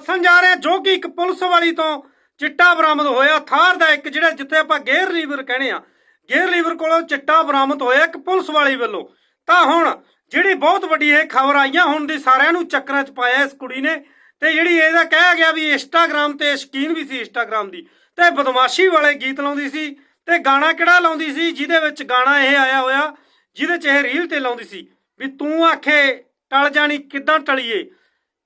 ਦੱਸਣ ਜਾ ਰਹੇ ਜੋ ਕਿ ਇੱਕ ਪੁਲਿਸ ਵਾਲੀ ਤੋਂ ਚਿੱਟਾ ਬਰਾਮਦ ਹੋਇਆ। ਥਾਰ ਦਾ ਇੱਕ ਜਿਹੜਾ ਜਿੱਥੇ ਆਪਾਂ ਗੇਅਰ ਲੀਵਰ ਕਹਿੰਦੇ ਆ ਗੇਅਰ ਲੀਵਰ ਕੋਲੋਂ ਚਿੱਟਾ ਬਰਾਮਦ ਹੋਇਆ ਇੱਕ ਪੁਲਿਸ ਵਾਲੀ ਵੱਲੋਂ। ਤਾਂ ਹੁਣ ਜਿਹੜੀ ਬਹੁਤ ਵੱਡੀ ਇਹ ਖਬਰ ਆਈਆਂ, ਹੁਣ ਦੀ ਸਾਰਿਆਂ ਨੂੰ ਚੱਕਰਾਂ 'ਚ ਪਾਇਆ ਇਸ ਕੁੜੀ ਨੇ। ਤੇ ਜਿਹੜੀ ਇਹਦਾ ਕਹਿਆ ਗਿਆ ਵੀ ਇੰਸਟਾਗ੍ਰam ਤੇ ਸ਼ਕੀਨ ਵੀ ਸੀ ਇੰਸਟਾਗ੍ਰam ਦੀ। ਤੇ ਬਦਮਾਸ਼ੀ ਵਾਲੇ ਗੀਤ ਲਾਉਂਦੀ ਸੀ ਤੇ ਗਾਣਾ ਕਿਹੜਾ ਲਾਉਂਦੀ ਸੀ, ਜਿਹਦੇ ਵਿੱਚ ਗਾਣਾ ਇਹ ਆਇਆ ਹੋਇਆ, ਜਿਹਦੇ 'ਚ ਇਹ ਰੀਲ ਤੇ ਲਾਉਂਦੀ ਸੀ ਵੀ ਤੂੰ ਆਖੇ, ਟਲ ਜਾਣੀ ਕਿੱਦਾਂ ਟਲੀਏ?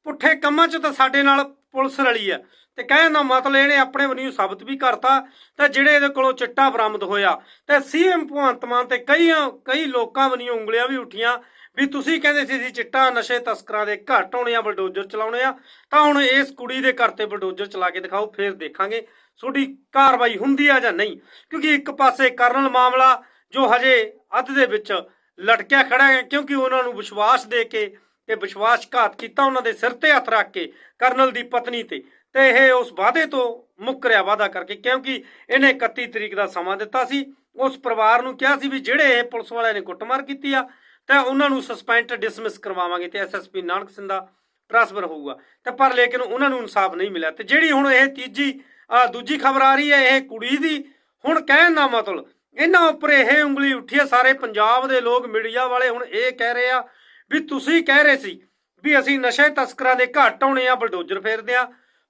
ਪੁੱਠੇ ਕੰਮਾਂ 'ਚ ਤਾਂ ਸਾਡੇ ਨਾਲ ਪੁਲਿਸ ਰਲੀ ਆ। ਤੇ ਕਹਿਣ ਦਾ ਮਤਲਬ ਇਹਨੇ ਆਪਣੇ ਵੱਲੋਂ ਸਾਬਤ ਵੀ ਕਰਤਾ ਤੇ ਜਿਹੜੇ ਇਹਦੇ ਕੋਲੋਂ ਚਿੱਟਾ ਬਰਾਮਦ ਹੋਇਆ ਤੇ ਸੀਐਮ ਭਗਵੰਤ ਮਾਨ ਤੇ ਕਈਆਂ, ਕਈ ਲੋਕਾਂ ਵੱਲੋਂ ਉਂਗਲੀਆਂ ਵੀ ਉੱਠੀਆਂ ਵੀ ਤੁਸੀਂ ਕਹਿੰਦੇ ਸੀ ਅਸੀਂ ਚਿੱਟਾ ਨਸ਼ੇ ਤਸਕਰਾਂ ਦੇ ਘੱਟ ਹੋਣੇ ਆ, ਬਲਡੋਜ਼ਰ ਚਲਾਉਣੇ ਆ, ਤਾਂ ਹੁਣ ਇਸ ਕੁੜੀ ਦੇ ਘਰ ਤੇ ਬਲਡੋਜ਼ਰ ਚਲਾ ਕੇ ਦਿਖਾਓ, ਫਿਰ ਦੇਖਾਂਗੇ ਤੁਹਾਡੀ ਕਾਰਵਾਈ ਹੁੰਦੀ ਆ ਜਾਂ ਨਹੀਂ। ਕਿਉਂਕਿ ਇੱਕ ਪਾਸੇ ਕਰਨਲ ਮਾਮਲਾ ਜੋ ਹਜੇ ਅੱਧ ਦੇ ਵਿੱਚ ਲਟਕਿਆ ਖੜਾ ਹੈ, ਕਿਉਂਕਿ ਉਹਨਾਂ ਨੂੰ ਵਿਸ਼ਵਾਸ ਦੇ ਕੇ ਤੇ ਵਿਸ਼ਵਾਸਘਾਤ ਕੀਤਾ ਉਹਨਾਂ ਦੇ ਸਿਰ ਤੇ ਹੱਥ ਰੱਖ ਕੇ ਕਰਨਲ ਦੀ ਪਤਨੀ ਤੇ। ਤੇ ਇਹ ਉਸ ਵਾਅਦੇ ਤੋਂ ਮੁੱਕ ਰਿਹਾ ਵਾਅਦਾ ਕਰਕੇ ਕਿਉਂਕਿ ਇਹਨੇ 31 ਤਰੀਕ ਦਾ ਸਮਾਂ ਦਿੱਤਾ ਸੀ। ਉਸ ਪਰਿਵਾਰ ਨੂੰ ਕਿਹਾ ਸੀ ਵੀ ਜਿਹੜੇ ਇਹ ਪੁਲਿਸ ਵਾਲਿਆਂ ਨੇ ਕੁੱਟਮਾਰ ਕੀਤੀ ਆ, ਤਾਂ ਉਹਨਾਂ ਨੂੰ ਸਸਪੈਂਡ ਡਿਸਮਿਸ ਕਰਵਾਵਾਂਗੇ ਤੇ ਐਸਐਸਪੀ ਨਾਨਕ ਸਿੰਘ ਦਾ ਟ੍ਰਾਂਸਫਰ ਹੋਊਗਾ। ਤੇ ਪਰ ਲੇਕਿਨ ਉਹਨਾਂ ਨੂੰ ਇਨਸਾਫ ਨਹੀਂ ਮਿਲਿਆ। ਤੇ ਜਿਹੜੀ ਹੁਣ ਇਹ ਤੀਜੀ ਆਹ ਦੂਜੀ ਖਬਰ ਆ ਰਹੀ ਹੈ, ਇਹ ਕੁੜੀ ਦੀ ਹੁਣ ਕਹਿਣ ਦਾ ਮਤਲਬ ਇਹਨਾਂ ਉੱਪਰ ਇਹ ਉਂਗਲੀ ਉੱਠੀ ਹੈ। ਸਾਰੇ ਪੰਜਾਬ ਦੇ ਲੋਕ ਮੀਡੀਆ ਵਾਲੇ ਹੁਣ ਇਹ ਕਹਿ ਰਹੇ ਆ ਵੀ ਤੁਸੀਂ ਕਹਿ ਰਹੇ ਸੀ ਵੀ ਅਸੀਂ ਨਸ਼ੇ ਤਸਕਰਾਂ ਦੇ ਘੱਟ ਹੋਣੇ ਆ, ਬਲਡੋਜ਼ਰ ਫੇਰਦੇ ਆ।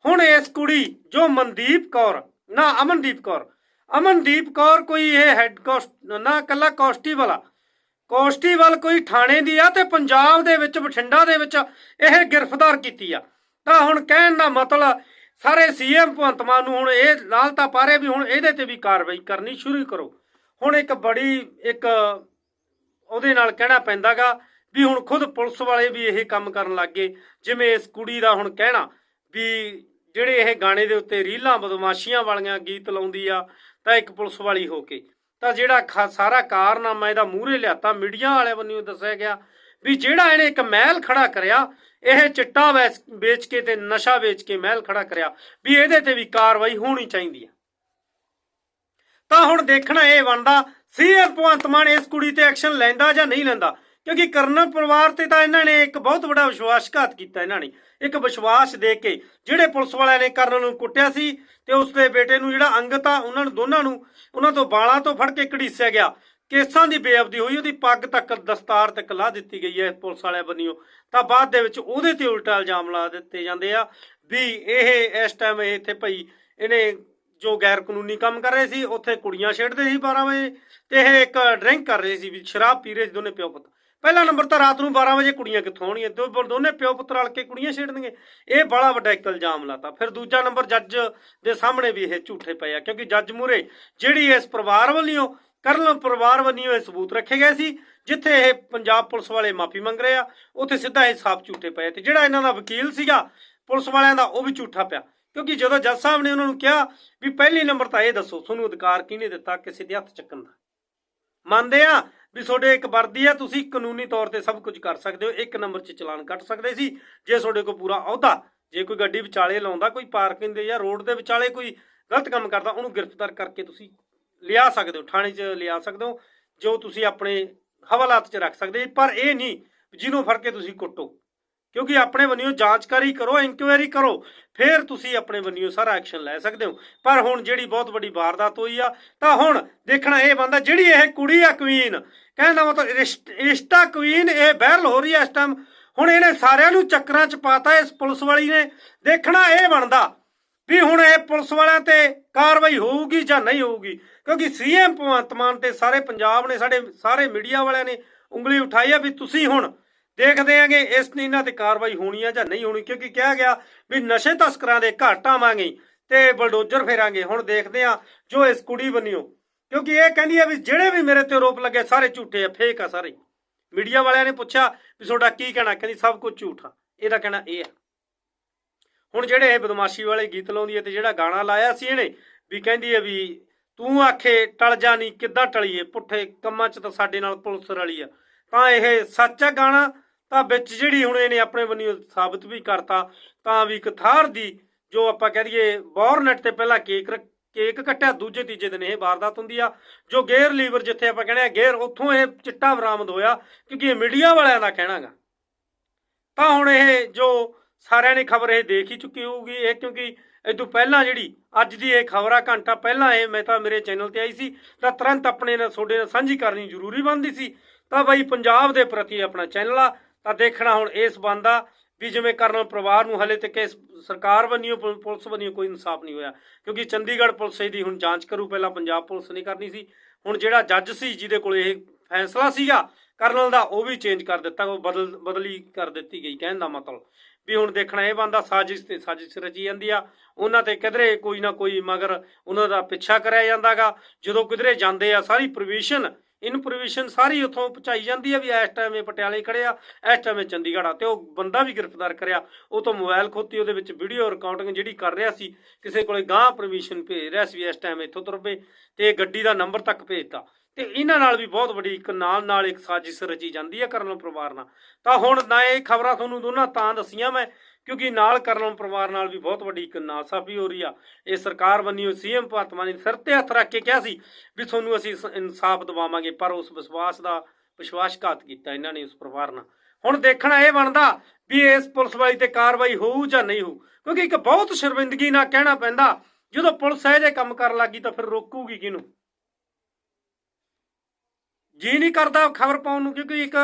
ਹੁਣ ਇਸ ਕੁੜੀ, ਜੋ ਮਨਦੀਪ ਕੌਰ, ਨਾ ਅਮਨਦੀਪ ਕੌਰ ਅਮਨਦੀਪ ਕੌਰ ਕੋਈ ਇਹ ਹੈੱਡ ਕੋਸਟ ਨਾ ਕੱਲਾ ਕਾਂਸਟੇਬਲ ਆ। ਕਾਂਸਟੇਬਲ ਕੋਈ ਥਾਣੇ ਦੀ ਆ ਤੇ ਪੰਜਾਬ ਦੇ ਵਿੱਚ, ਬਠਿੰਡਾ ਦੇ ਵਿੱਚ ਇਹ ਗ੍ਰਿਫਤਾਰ ਕੀਤੀ ਆ। ਤਾਂ ਹੁਣ ਕਹਿਣ ਦਾ ਮਤਲਬ, ਸਾਰੇ ਸੀਐਮ ਭਗਵੰਤ ਮਾਨ ਨੂੰ ਹੁਣ ਇਹ ਲਾਲਤਾ ਪਾ ਰਹੇ ਵੀ ਹੁਣ ਇਹਦੇ ਤੇ ਵੀ ਕਾਰਵਾਈ ਕਰਨੀ ਸ਼ੁਰੂ ਕਰੋ। ਹੁਣ ਇੱਕ ਬੜੀ, ਇੱਕ ਉਹਦੇ ਨਾਲ ਕਹਿਣਾ ਪੈਂਦਾਗਾ ਵੀ ਹੁਣ ਖੁਦ ਪੁਲਿਸ ਵਾਲੇ ਵੀ ਇਹ ਕੰਮ ਕਰਨ ਲੱਗ ਗਏ। ਜਿਵੇਂ ਇਸ ਕੁੜੀ ਦਾ ਹੁਣ ਕਹਿਣਾ ਵੀ ਜਿਹੜੇ ਇਹ ਗਾਣੇ ਦੇ ਉੱਤੇ ਰੀਲਾਂ ਬਦਮਾਸ਼ੀਆਂ ਵਾਲੀਆਂ ਗੀਤ ਲਾਉਂਦੀ ਆ, ਤਾਂ ਇੱਕ ਪੁਲਿਸ ਵਾਲੀ ਹੋ ਕੇ। ਤਾਂ ਜਿਹੜਾ ਖਾ- ਸਾਰਾ ਕਾਰਨਾਮਾ ਇਹਦਾ ਮੂਹਰੇ ਲਿਆਤਾ, ਮੀਡੀਆ ਵਾਲਿਆਂ ਵੱਲੋਂ ਦੱਸਿਆ ਗਿਆ ਵੀ ਜਿਹੜਾ ਇਹਨੇ ਇੱਕ ਮਹਿਲ ਖੜਾ ਕਰਿਆ, ਇਹ ਚਿੱਟਾ ਵੇਚ- ਵੇਚ ਕੇ ਤੇ ਨਸ਼ਾ ਵੇਚ ਕੇ ਮਹਿਲ ਖੜਾ ਕਰਿਆ, ਵੀ ਇਹਦੇ ਤੇ ਵੀ ਕਾਰਵਾਈ ਹੋਣੀ ਚਾਹੀਦੀ ਆ। ਤਾਂ ਹੁਣ ਦੇਖਣਾ ਇਹ ਬਣਦਾ ਸੀਐਮ ਭਗਵੰਤ ਮਾਨ ਇਸ ਕੁੜੀ ਤੇ ਐਕਸ਼ਨ ਲੈਂਦਾ ਜਾਂ ਨਹੀਂ ਲੈਂਦਾ। ਕਿਉਂਕਿ ਕਰਨਲ ਪਰਿਵਾਰ ਤੇ ਤਾਂ ਇਹਨਾਂ ਨੇ ਇੱਕ ਬਹੁਤ ਵੱਡਾ ਵਿਸ਼ਵਾਸਘਾਤ ਕੀਤਾ ਇਹਨਾਂ ਨੇ। ਇੱਕ ਵਿਸ਼ਵਾਸ ਦੇ ਕੇ ਜਿਹੜੇ ਪੁਲਿਸ ਵਾਲਿਆਂ ਨੇ ਕਰਨਲ ਨੂੰ ਕੁੱਟਿਆ ਸੀ ਤੇ ਉਸਦੇ ਬੇਟੇ ਨੂੰ ਜਿਹੜਾ ਅੰਗਤ ਆ ਉਹਨਾਂ ਨੂੰ ਦੋਨਾਂ ਨੂੰ ਉਹਨਾਂ ਤੋਂ ਬਾਲਾਂ ਤੋਂ ਫੜ ਕੇ ਘੜੀਸਿਆ ਗਿਆ। ਕੇਸਾਂ ਦੀ ਬੇਅਬਦੀ ਹੋਈ, ਉਹਦੀ ਪੱਗ ਤੱਕ ਦਸਤਾਰ ਤੱਕ ਲਾ ਦਿੱਤੀ ਗਈ ਹੈ ਪੁਲਿਸ ਵਾਲਿਆਂ ਬੰਨਿਓ ਤਾਂ ਬਾਅਦ ਦੇ ਵਿੱਚ ਉਹਦੇ ਤੇ ਉਲਟਾ ਇਲਜ਼ਾਮ ਲਾ ਦਿੱਤੇ ਜਾਂਦੇ ਆ ਵੀ ਇਹ ਇਸ ਟਾਈਮ ਇਹ ਇੱਥੇ ਭਈ ਇਹਨੇ ਜੋ ਗੈਰ ਕਾਨੂੰਨੀ ਕੰਮ ਕਰ ਰਹੇ ਸੀ, ਉੱਥੇ ਕੁੜੀਆਂ ਛੇੜਦੇ ਸੀ 12 ਵਜੇ ਤੇ ਇਹ ਇੱਕ ਡਰਿੰਕ ਕਰ ਰਹੇ ਸੀ ਵੀ ਸ਼ਰਾਬ ਪੀ ਰਹੇ ਸੀ ਦੋਨੇ ਪਿਓ ਪੁੱਤ। ਪਹਿਲਾ ਨੰਬਰ ਤਾਂ ਰਾਤ ਨੂੰ 12 ਵਜੇ ਕੁੜੀਆਂ ਕਿੱਥੋਂ ਆਉਣੀਆਂ? ਦੋ ਦੋਨੇ ਪਿਓ ਪੁੱਤਰ ਰਲ ਕੇ ਕੁੜੀਆਂ ਛੇੜਨਗੇ। ਇਹ ਬੜਾ ਵੱਡਾ ਇੱਕ ਇਲਜ਼ਾਮ ਲਾਤਾ। ਫਿਰ ਦੂਜਾ ਨੰਬਰ ਜੱਜ ਦੇ ਸਾਹਮਣੇ ਵੀ ਇਹ ਝੂਠੇ ਪਏ ਆ, ਕਿਉਂਕਿ ਜੱਜ ਮੂਰੇ ਜਿਹੜੀ ਇਸ ਪਰਿਵਾਰ ਵੱਲੋਂ, ਕਰਨਲ ਪਰਿਵਾਰ ਵੱਲੋਂ ਇਹ ਸਬੂਤ ਰੱਖੇ ਗਏ ਸੀ, ਜਿੱਥੇ ਇਹ ਪੰਜਾਬ ਪੁਲਿਸ ਵਾਲੇ ਮਾਫੀ ਮੰਗ ਰਹੇ ਆ, ਉੱਥੇ ਸਿੱਧਾ ਇਹ ਸਾਫ਼ ਝੂਠੇ ਪਏ ਤੇ ਜਿਹੜਾ ਇਹਨਾਂ ਦਾ ਵਕੀਲ ਸੀਗਾ, ਪੁਲਿਸ ਵਾਲਿਆਂ ਦਾ, ਉਹ ਵੀ ਝੂਠਾ ਪਿਆ। ਕਿਉਂਕਿ ਜਦੋਂ ਜੱਜ ਸਾਹਿਬ ਨੇ ਉਹਨਾਂ ਨੂੰ ਕਿਹਾ ਵੀ ਪਹਿਲੀ ਨੰਬਰ ਤਾਂ ਇਹ ਦੱਸੋ, ਤੁਹਾਨੂੰ ਅਧਿਕਾਰ ਕਿਹਨੇ ਦਿੱਤਾ, ਕਿਸੇ ਦੇ ਹੱਥ ਚੱਕਣ ਦਾ? ਮੰਨਦੇ ਆ ਵੀ ਤੁਹਾਡੇ ਇੱਕ ਵਰਦੀ ਹੈ ਤੁਸੀਂ ਕਾਨੂੰਨੀ ਤੌਰ ਤੇ ਸਭ ਕੁਝ ਕਰ ਸਕਦੇ ਹੋ, ਇੱਕ ਨੰਬਰ 'ਚ ਚਲਾਨ ਕੱਟ ਸਕਦੇ ਸੀ। ਜੇ ਤੁਹਾਡੇ ਕੋਲ ਪੂਰਾ ਅਹੁਦਾ, ਜੇ ਕੋਈ ਗੱਡੀ ਵਿਚਾਲੇ ਲਾਉਂਦਾ, ਕੋਈ ਪਾਰਕਿੰਗ ਦੇ ਜਾਂ ਰੋਡ ਦੇ ਵਿਚਾਲੇ ਕੋਈ ਗਲਤ ਕੰਮ ਕਰਦਾ, ਉਹਨੂੰ ਗ੍ਰਿਫਤਾਰ ਕਰਕੇ ਤੁਸੀਂ ਲਿਆ ਸਕਦੇ ਹੋ, ਥਾਣੇ 'ਚ ਲਿਆ ਸਕਦੇ ਹੋ, ਜੋ ਤੁਸੀਂ ਆਪਣੇ ਹਵਾਲਾਤ 'ਚ ਰੱਖ ਸਕਦੇ ਪਰ ਇਹ ਨਹੀਂ, ਜਿਹਨੂੰ ਫੜ ਕੇ ਤੁਸੀਂ ਕੁੱਟੋ। ਕਿਉਂਕਿ ਆਪਣੇ ਵੱਲੋਂ ਜਾਂਚਕਾਰੀ ਕਰੋ ਇਨਕੁਆਇਰੀ ਕਰੋ, ਫਿਰ ਤੁਸੀਂ ਆਪਣੇ ਵੱਲੋਂ ਸਾਰਾ ਐਕਸ਼ਨ ਲੈ ਸਕਦੇ ਹੋ। ਪਰ ਹੁਣ ਜਿਹੜੀ ਬਹੁਤ ਵੱਡੀ ਵਾਰਦਾਤ ਹੋਈ ਆ, ਤਾਂ ਹੁਣ ਦੇਖਣਾ ਇਹ ਬੰਦਾ ਜਿਹੜੀ ਇਹ ਕੁੜੀ ਆ ਕੁਈਨ ਕਹਿੰਦਾ ਮਤਲਬ ਰਿਸ਼ਟ- ਰਿਸ਼ਤਾ ਕੁਈਨ ਇਹ ਬਹਿਰਲ ਹੋ ਰਹੀ ਹੈ ਇਸ ਟਾਈਮ ਹੁਣ ਇਹਨੇ ਸਾਰਿਆਂ ਨੂੰ ਚੱਕਰਾਂ 'ਚ ਪਾਤਾ, ਇਸ ਪੁਲਿਸ ਵਾਲੀ ਨੇ। ਦੇਖਣਾ ਇਹ ਬਣਦਾ ਵੀ ਹੁਣ ਇਹ ਪੁਲਿਸ ਵਾਲਿਆਂ ਤੇ ਕਾਰਵਾਈ ਹੋਊਗੀ ਜਾਂ ਨਹੀਂ ਹੋਊਗੀ, ਕਿਉਂਕਿ ਸੀਐਮ ਭਗਵੰਤ ਮਾਨ ਤੇ ਸਾਰੇ ਪੰਜਾਬ ਨੇ, ਸਾਡੇ ਸਾਰੇ ਮੀਡੀਆ ਵਾਲਿਆਂ ਨੇ ਉਂਗਲੀ ਉਠਾਈ ਆ ਵੀ ਤੁਸੀਂ ਹੁਣ ਦੇਖਦੇ ਆਂਗੇ ਇਸ ਇਹਨਾਂ ਤੇ ਕਾਰਵਾਈ ਹੋਣੀ ਆ ਜਾਂ ਨਹੀਂ ਹੋਣੀ, ਕਿਉਂਕਿ ਕਿਹਾ ਗਿਆ ਵੀ ਨਸ਼ੇ ਤਸਕਰਾਂ ਦੇ ਘਾਟ ਆਵਾਂਗੇ ਤੇ ਬਲਡੋਜ਼ਰ ਫੇਰਾਂਗੇ। ਹੁਣ ਦੇਖਦੇ ਆ ਜੋ ਇਸ ਕੁੜੀ ਬੰਨਿਓ। ਕਿਉਂਕਿ ਇਹ ਕਹਿੰਦੀ ਆ ਵੀ ਜਿਹੜੇ ਵੀ ਮੇਰੇ ਤੇ ਆਰੋਪ ਲੱਗੇ ਸਾਰੇ ਝੂਠੇ ਆ ਫੇਕ ਆ ਸਾਰੇ। ਮੀਡੀਆ ਵਾਲਿਆਂ ਨੇ ਪੁੱਛਿਆ ਵੀ ਤੁਹਾਡਾ ਕੀ ਕਹਿਣਾ? ਕਹਿੰਦੀ ਸਭ ਕੁਝ ਆ। ਇਹਦਾ ਕਹਿਣਾ ਇਹ ਆ। ਹੁਣ ਜਿਹੜੇ ਇਹ ਬਦਮਾਸ਼ੀ ਵਾਲੇ ਗੀਤ ਲਾਉਂਦੀ ਹੈ ਤੇ ਜਿਹੜਾ ਗਾਣਾ ਲਾਇਆ ਸੀ ਇਹਨੇ, ਵੀ ਕਹਿੰਦੀ ਹੈ ਵੀ ਤੂੰ ਆਖੇ ਟਲ ਜਾ ਨਹੀਂ ਕਿੱਦਾਂ ਟਲੀਏ? ਪੁੱਠੇ ਕੰਮਾਂ 'ਚ ਤਾਂ ਸਾਡੇ ਨਾਲ ਪੁਲਿਸ ਰਲੀ ਆ। ਤਾਂ ਇਹ ਸੱਚ ਆ ਗਾਣਾ ਤਾਂ ਵਿੱਚ ਜਿਹੜੀ ਹੁਣ ਇਹਨੇ ਆਪਣੇ ਵੱਲੋਂ ਸਾਬਤ ਵੀ ਕਰਤਾ, ਤਾਂ ਵੀ ਇੱਕ ਥਾਰ ਦੀ ਜੋ ਆਪਾਂ ਕਹਿ ਦਈਏ ਬੌਰਨਟ ਤੇ ਪਹਿਲਾਂ ਕੇਕ ਰੱਖ- ਕੇਕ ਕੱਟਿਆ, ਦੂਜੇ ਤੀਜੇ ਦਿਨ ਇਹ ਵਾਰਦਾਤ ਹੁੰਦੀ ਆ, ਜੋ ਗੇਅਰ ਲੀਵਰ ਜਿੱਥੇ ਆਪਾਂ ਕਹਿੰਦੇ ਆ ਗੇਅਰ ਉੱਥੋਂ ਇਹ ਚਿੱਟਾ ਬਰਾਮਦ ਹੋਇਆ, ਕਿਉਂਕਿ ਇਹ ਮੀਡੀਆ ਵਾਲਿਆਂ ਦਾ ਕਹਿਣਾਗਾ ਤਾਂ ਹੁਣ ਇਹ ਜੋ ਸਾਰਿਆਂ ਨੇ ਖਬਰ ਇਹ ਦੇਖ ਹੀ ਚੁੱਕੀ ਹੋਊਗੀ, ਇਹ ਕਿਉਂਕਿ ਇਹ ਤੋਂ ਪਹਿਲਾਂ ਜਿਹੜੀ ਅੱਜ ਦੀ ਇਹ ਖਬਰ ਆ, ਘੰਟਾ ਪਹਿਲਾਂ ਇਹ ਮੈਂ ਤਾਂ ਮੇਰੇ ਚੈਨਲ ਤੇ ਆਈ ਸੀ, ਤਾਂ ਤੁਰੰਤ ਆਪਣੇ ਨਾਲ, ਤੁਹਾਡੇ ਨਾਲ ਸਾਂਝੀ ਕਰਨੀ ਜ਼ਰੂਰੀ ਬਣਦੀ ਸੀ। ਤਾਂ ਬਾਈ ਪੰਜਾਬ ਦੇ ਪ੍ਰਤੀ ਆਪਣਾ ਚੈਨਲ ਆ ਤਾਂ ਦੇਖਣਾ ਹੁਣ ਇਸ ਬੰਦਾ ਵੀ ਜਿਵੇਂ ਕਰਨਲ ਪਰਿਵਾਰ ਨੂੰ ਹਲੇ ਤੱਕ ਇਸ ਸਰਕਾਰ ਵੱਲੋਂ ਪੁ- ਪੁਲਿਸ ਵੱਲੋਂ ਕੋਈ ਇਨਸਾਫ ਨਹੀਂ ਹੋਇਆ। ਕਿਉਂਕਿ ਚੰਡੀਗੜ੍ਹ ਪੁਲਿਸ ਇਹਦੀ ਹੁਣ ਜਾਂਚ ਕਰੂ, ਪਹਿਲਾਂ ਪੰਜਾਬ ਪੁਲਿਸ ਨਹੀਂ ਕਰਨੀ ਸੀ। ਹੁਣ ਜਿਹੜਾ ਜੱਜ ਸੀ, ਜਿਹਦੇ ਕੋਲ ਇਹ ਫੈਸਲਾ ਸੀਗਾ ਕਰਨਲ ਦਾ, ਉਹ ਵੀ ਚੇਂਜ ਕਰ ਦਿੱਤਾ, ਉਹ ਬਦਲ, ਬਦਲੀ ਕਰ ਦਿੱਤੀ ਗਈ, ਕਹਿਣ ਦਾ ਮਤਲਬ। ਵੀ ਹੁਣ ਦੇਖਣਾ ਇਹ ਬੰਦਾ ਸਾਜ਼ਿਸ਼ ਤੇ ਸਾਜ਼ਿਸ਼ ਰਚੀ ਜਾਂਦੀ ਆ। ਉਹਨਾਂ ਤੇ ਕਿਧਰੇ ਕੋਈ ਨਾ ਕੋਈ ਮਗਰ ਉਹਨਾਂ ਦਾ ਪਿੱਛਾ ਕਰਿਆ ਜਾਂਦਾਗਾ। ਜਦੋਂ ਕਿਧਰੇ ਜਾਂਦੇ ਆ, ਸਾਰੀ ਪ੍ਰੋਵੀਜ਼ਨ ਇਨਫੋਰਮੇਸ਼ਨ ਸਾਰੀ ਉੱਥੋਂ ਪਹੁੰਚਾਈ ਜਾਂਦੀ ਆ ਵੀ ਇਸ ਟਾਈਮ ਇਹ ਪਟਿਆਲੇ ਖੜੇ ਆ ਇਸ ਟਾਈਮ ਇਹ ਚੰਡੀਗੜ੍ਹ ਆ ਤੇ ਉਹ ਬੰਦਾ ਵੀ ਗ੍ਰਿਫਤਾਰ ਕਰਿਆ। ਉਹ ਤੋਂ ਮੋਬਾਈਲ ਖੋਤੀ, ਉਹਦੇ ਵਿੱਚ ਵੀਡੀਓ ਰਿਕਾਰਡਿੰਗ ਜਿਹੜੀ ਕਰ ਰਿਹਾ ਸੀ, ਕਿਸੇ ਕੋਲੇ ਗਾਂ ਪਰਮਿਸ਼ਨ ਭੇਜ ਰਿਹਾ ਸੀ ਵੀ ਇਸ ਟਾਈਮ ਇੱਥੋਂ ਤੁਰ ਪਏ ਤੇ ਗੱਡੀ ਦਾ ਨੰਬਰ ਤੱਕ ਭੇਜਤਾ। ਤੇ ਇਹਨਾਂ ਨਾਲ ਵੀ ਬਹੁਤ ਵੱਡੀ ਇੱਕ ਨਾਲ ਨਾਲ ਇੱਕ ਸਾਜ਼ਿਸ਼ ਰਚੀ ਜਾਂਦੀ ਹੈ ਕਰਨਲ ਪਰਿਵਾਰ ਨਾਲ। ਤਾਂ ਹੁਣ ਨਾ ਇਹ ਖਬਰਾਂ ਤੁਹਾਨੂੰ ਦੋਨਾਂ ਤਾਂ ਦੱਸੀਆਂ ਮੈਂ, ਕਿਉਂਕਿ ਨਾਲ ਕਰਨਲ ਪਰਿਵਾਰ ਨਾਲ ਵੀ ਬਹੁਤ ਵੱਡੀ ਇੱਕ ਨਾਸਾਫੀ ਹੋ ਰਹੀ ਆ। ਇਹ ਸਰਕਾਰ ਬੰਨੀ ਹੋਈ ਸੀਐਮ ਭਾਰਤ ਮਾਨ ਨੇ ਸਿਰ ਤੇ ਹੱਥ ਰੱਖ ਕੇ ਕਿਹਾ ਸੀ ਵੀ ਤੁਹਾਨੂੰ ਅਸੀਂ ਇਨਸਾਫ ਦਿਵਾਵਾਂਗੇ, ਪਰ ਉਸ ਵਿਸ਼ਵਾਸ ਦਾ ਵਿਸ਼ਵਾਸਘਾਤ ਕੀਤਾ ਇਹਨਾਂ ਨੇ ਉਸ ਪਰਿਵਾਰ ਨਾਲ। ਹੁਣ ਦੇਖਣਾ ਇਹ ਬਣਦਾ ਵੀ ਇਸ ਪੁਲਿਸ ਵਾਲੀ ਤੇ ਕਾਰਵਾਈ ਹੋਊ ਜਾਂ ਨਹੀਂ ਹੋਊ, ਕਿਉਂਕਿ ਇੱਕ ਬਹੁਤ ਸ਼ਰਮਿੰਦਗੀ ਨਾਲ ਕਹਿਣਾ ਪੈਂਦਾ, ਜਦੋਂ ਪੁਲਿਸ ਇਹੋ ਜਿਹੇ ਕੰਮ ਕਰਨ ਲੱਗੀ ਤਾਂ ਫਿਰ ਰੋਕੂਗੀ ਕਿਹਨੂੰ? ਜੀ ਨਹੀਂ ਕਰਦਾ ਖਬਰ ਪਾਉਣ ਨੂੰ, ਕਿਉਂਕਿ ਇੱਕ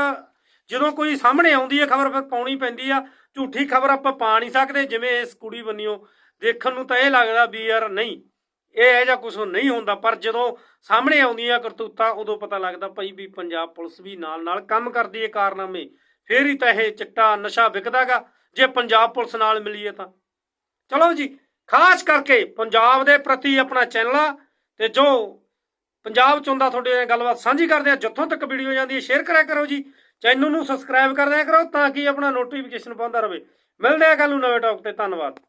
ਜਦੋਂ ਕੋਈ ਸਾਹਮਣੇ ਆਉਂਦੀ ਹੈ, ਖਬਰ ਫਿਰ ਪਾਉਣੀ ਪੈਂਦੀ ਆ। ਝੂਠੀ ਖਬਰ ਆਪਾਂ ਪਾ ਨਹੀਂ ਸਕਦੇ, ਜਿਵੇਂ ਇਸ ਕੁੜੀ ਬੰਨਿਓ ਦੇਖਣ ਨੂੰ ਤਾਂ ਇਹ ਲੱਗਦਾ ਵੀ ਯਾਰ ਨਹੀਂ, ਇਹ ਇਹ ਜਾਂ ਕੁਝ ਨਹੀਂ ਹੁੰਦਾ, ਪਰ ਜਦੋਂ ਸਾਹਮਣੇ ਆਉਂਦੀਆਂ ਕਰਤੂਤਾਂ, ਉਦੋਂ ਪਤਾ ਲੱਗਦਾ ਭਾਈ ਵੀ ਪੰਜਾਬ ਪੁਲਿਸ ਵੀ ਨਾਲ ਨਾਲ ਕੰਮ ਕਰਦੀ ਹੈ ਕਾਰਨਾਮੇ। ਫੇਰ ਹੀ ਤਾਂ ਇਹ ਚਿੱਟਾ ਨਸ਼ਾ ਵਿਕਦਾਗਾ ਜੇ ਪੰਜਾਬ ਪੁਲਿਸ ਨਾਲ ਮਿਲੀਏ ਤਾਂ। ਚਲੋ ਜੀ, ਖਾਸ ਕਰਕੇ ਪੰਜਾਬ ਦੇ ਪ੍ਰਤੀ ਆਪਣਾ ਚੈਨਲ ਆ ਤੇ ਜੋ ਪੰਜਾਬ ਚ ਹੁੰਦਾ ਤੁਹਾਡੇ ਨਾਲ ਗੱਲਬਾਤ ਸਾਂਝੀ ਕਰਦੇ ਆ ਜਿੱਥੋਂ ਤੱਕ ਵੀਡੀਓ ਜਾਂਦੀ ਹੈ ਸ਼ੇਅਰ ਕਰਿਆ ਕਰੋ ਜੀ। ਚੈਨਲ ਨੂੰ ਸਬਸਕ੍ਰਾਈਬ ਕਰ ਦਿਆ ਕਰੋ ਤਾਂ ਕਿ ਆਪਣਾ ਨੋਟੀਫਿਕੇਸ਼ਨ ਪਾਉਂਦਾ ਰਹੇ। ਮਿਲਦੇ ਆ ਕੱਲ ਨੂੰ ਨਵੇਂ ਟੌਪ ਤੇ। ਧੰਨਵਾਦ।